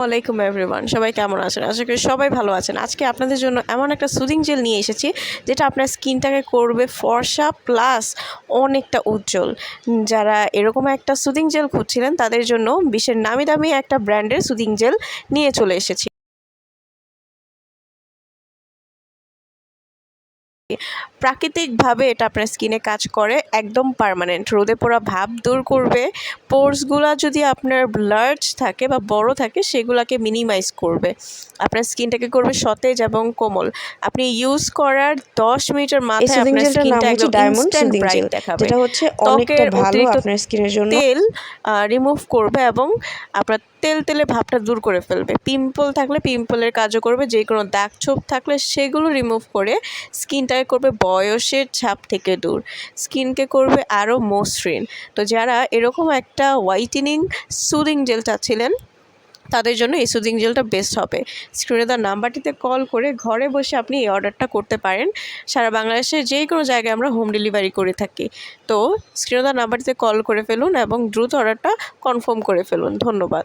ওয়ালাইকুম এভরিওয়ান সবাই কেমন আছেন? আশা করি সবাই ভালো আছেন। আজকে আপনাদের জন্য এমন একটা সুদিং জেল নিয়ে এসেছি, যেটা আপনার স্কিনটাকে করবে ফর্সা প্লাস অনেকটা উজ্জ্বল। যারা এরকম একটা সুদিং জেল খুঁজছিলেন, তাদের জন্য বিশ্বের নামি দামি একটা ব্র্যান্ডের সুদিং জেল নিয়ে চলে এসেছি। প্রাকৃতিকভাবে এটা আপনার স্কিনে কাজ করে, একদম পার্মানেন্ট রোদে পোড়া ভাব দূর করবে পোর্সগুলো যদি আপনার লার্জ থাকে বা বড় থাকে সেগুলোকে মিনিমাইজ করবে। আপনার স্কিনটাকে করবে সতেজ এবং কোমল। আপনি ইউজ করার দশ মিনিটের মাথায় আপনার স্কিনটা একদম ডায়মন্ড ইনস্ট্যান্ট ব্রাইট দেখাবে। যেটা হচ্ছে অনেকটা ভালো আপনার স্কিনের জন্য। তেল রিমুভ করবে এবং আপনার তেল তেলে ভাবটা দূর করে ফেলবে। পিম্পল থাকলে পিম্পলের কাজও করবে যে কোনো দাগ ছোপ থাকলে সেগুলো রিমুভ করে স্কিনটাকে করবে বয়সের ছাপ থেকে দূর। স্কিনকে করবে আরও মসৃণ। তো যারা এরকম একটা হোয়াইটেনিং সুদিং জেলটা ছিলেন, তাদের জন্য এই সুদিং জেলটা বেস্ট হবে। স্ক্রিনে তার নাম্বারটিতে কল করে ঘরে বসে আপনি এই অর্ডারটা করতে পারেন। সারা বাংলাদেশের যে কোনো জায়গায় আমরা হোম ডেলিভারি করে থাকি। তো স্ক্রিনে তার নাম্বারটিতে কল করে ফেলুন এবং দ্রুত অর্ডারটা কনফার্ম করে ফেলুন। ধন্যবাদ।